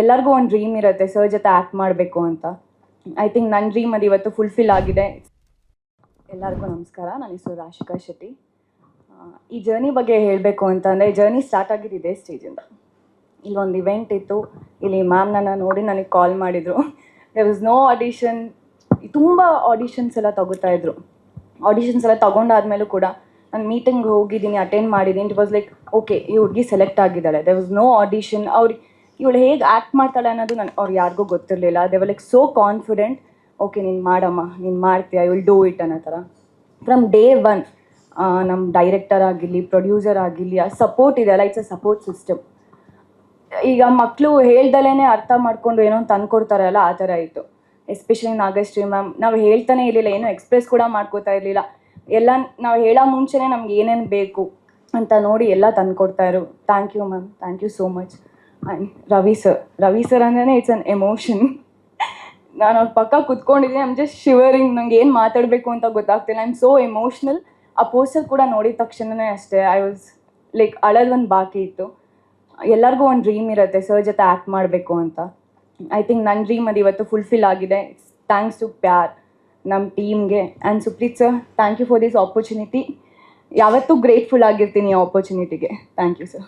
ಎಲ್ಲರಿಗೂ ಒಂದು ಡ್ರೀಮ್ ಇರುತ್ತೆ ಸರ್ ಜೊತೆ ಆ್ಯಕ್ಟ್ ಮಾಡಬೇಕು ಅಂತ. ಐ ಥಿಂಕ್ ನನ್ನ ಡ್ರೀಮ್ ಅದು ಇವತ್ತು ಫುಲ್ಫಿಲ್ ಆಗಿದೆ. ಎಲ್ಲರಿಗೂ ನಮಸ್ಕಾರ, ನನ್ನ ಹೆಸರು ರಾಶಿಕಾ ಶೆಟ್ಟಿ. ಈ ಜರ್ನಿ ಬಗ್ಗೆ ಹೇಳಬೇಕು ಅಂತಂದರೆ ಜರ್ನಿ ಸ್ಟಾರ್ಟ್ ಆಗಿದ್ದು ಇದೇ ಸ್ಟೇಜಿಂದ ಇಲ್ಲೊಂದು ಇವೆಂಟ್ ಇತ್ತು, ಇಲ್ಲಿ ಮ್ಯಾಮ್ ನನ್ನ ನೋಡಿ ನನಗೆ ಕಾಲ್ ಮಾಡಿದರು. ದೇರ್ ವಾಸ್ ನೋ ಆಡಿಷನ್ ತುಂಬ ಆಡಿಷನ್ಸ್ ಎಲ್ಲ ತಗೋತಾ ಇದ್ರು. ಆಡಿಷನ್ಸ್ ಎಲ್ಲ ತೊಗೊಂಡಾದ್ಮೇಲೂ ಕೂಡ ನಾನು ಮೀಟಿಂಗ್ ಹೋಗಿದ್ದೀನಿ ಅಟೆಂಡ್ ಮಾಡಿದ್ದೀನಿ. ಇಟ್ ವಾಸ್ ಲೈಕ್ ಓಕೆ ಈ ಹುಡುಗಿ ಸೆಲೆಕ್ಟ್ ಆಗಿದ್ದಾಳೆ. ದೇರ್ ವಾಸ್ ನೋ ಆಡಿಷನ್ ಅವ್ರಿಗೆ ಇವಳು ಹೇಗೆ ಆ್ಯಕ್ಟ್ ಮಾಡ್ತಾಳೆ ಅನ್ನೋದು ನನಗೆ ಅವ್ರು ಯಾರಿಗೂ ಗೊತ್ತಿರಲಿಲ್ಲ. They were like so confident okay ನೀನು ಮಾಡಮ್ಮ, ನೀನು ಮಾಡ್ತೀಯ ಐ ವಿಲ್ ಡೂ ಇಟ್ ಅನ್ನೋ ಥರ. ಫ್ರಮ್ ಡೇ ಒನ್ ನಮ್ಮ ಡೈರೆಕ್ಟರ್ ಆಗಿರಲಿ ಪ್ರೊಡ್ಯೂಸರ್ ಆಗಿರಲಿ, ಆ ಸಪೋರ್ಟ್ ಇದೆಯಲ್ಲ ಇಟ್ಸ್ ಅ ಸಪೋರ್ಟ್ ಸಿಸ್ಟಮ್ ಈಗ ಮಕ್ಕಳು ಹೇಳ್ದಲೇ ಅರ್ಥ ಮಾಡ್ಕೊಂಡು ಏನೋ ತಂದ್ಕೊಡ್ತಾರೆ ಅಲ್ಲ, ಆ ಥರ ಇತ್ತು. ಎಸ್ಪೆಷಲಿ ನಾಗಶ್ರೀ ಮ್ಯಾಮ್ ನಾವು ಹೇಳ್ತಾನೆ ಇರಲಿಲ್ಲ, ಏನೋ ಎಕ್ಸ್ಪ್ರೆಸ್ ಕೂಡ ಮಾಡ್ಕೋತಾ ಇರಲಿಲ್ಲ. ಎಲ್ಲ ನಾವು ಹೇಳೋ ಮುಂಚೆನೇ ನಮ್ಗೆ ಏನೇನು ಬೇಕು ಅಂತ ನೋಡಿ ಎಲ್ಲ ತಂದ್ಕೊಡ್ತಾ ಇರು thank you ma'am thank you so much and Ravi sir Ravi sir ಅಂದ್ರೆ ಇಟ್ಸ್ ಅನ್ ಎಮೋಷನ್ ನಾನು ಅವ್ರ ಪಕ್ಕ ಕುತ್ಕೊಂಡಿದ್ದೀನಿ ಐಮ್ ಜಸ್ಟ್ ಶಿವರಿಂಗ್ ನಂಗೆ ಏನು ಮಾತಾಡಬೇಕು ಅಂತ ಗೊತ್ತಾಗ್ತಿಲ್ಲ. ಐ ಆಮ್ ಸೋ ಎಮೋಷ್ನಲ್ ಆ ಪೋಸ್ಟರ್ ಕೂಡ ನೋಡಿದ ತಕ್ಷಣವೇ ಅಷ್ಟೇ ಐ ವಾಸ್ ಲೈಕ್ ಅಳೋದು ಒಂದು ಬಾಕಿ ಇತ್ತು. ಎಲ್ಲರಿಗೂ ಒಂದು ಡ್ರೀಮ್ ಇರುತ್ತೆ ಸರ್ ಜೊತೆ ಆ್ಯಕ್ಟ್ ಮಾಡಬೇಕು ಅಂತ. ಐ ಥಿಂಕ್ ನನ್ನ ಡ್ರೀಮ್ ಅದು ಇವತ್ತು ಫುಲ್ಫಿಲ್ ಆಗಿದೆ. ಥ್ಯಾಂಕ್ಸ್ ಟು ಪ್ಯಾರ್ ನಮ್ಮ ಟೀಮ್ಗೆ. And Supreeth sir thank you for this opportunity ಯಾವತ್ತೂ ಗ್ರೇಟ್ಫುಲ್ ಆಗಿರ್ತೀನಿ ಈ ಆಪರ್ಚುನಿಟಿಗೆ ಥ್ಯಾಂಕ್ ಯು ಸರ್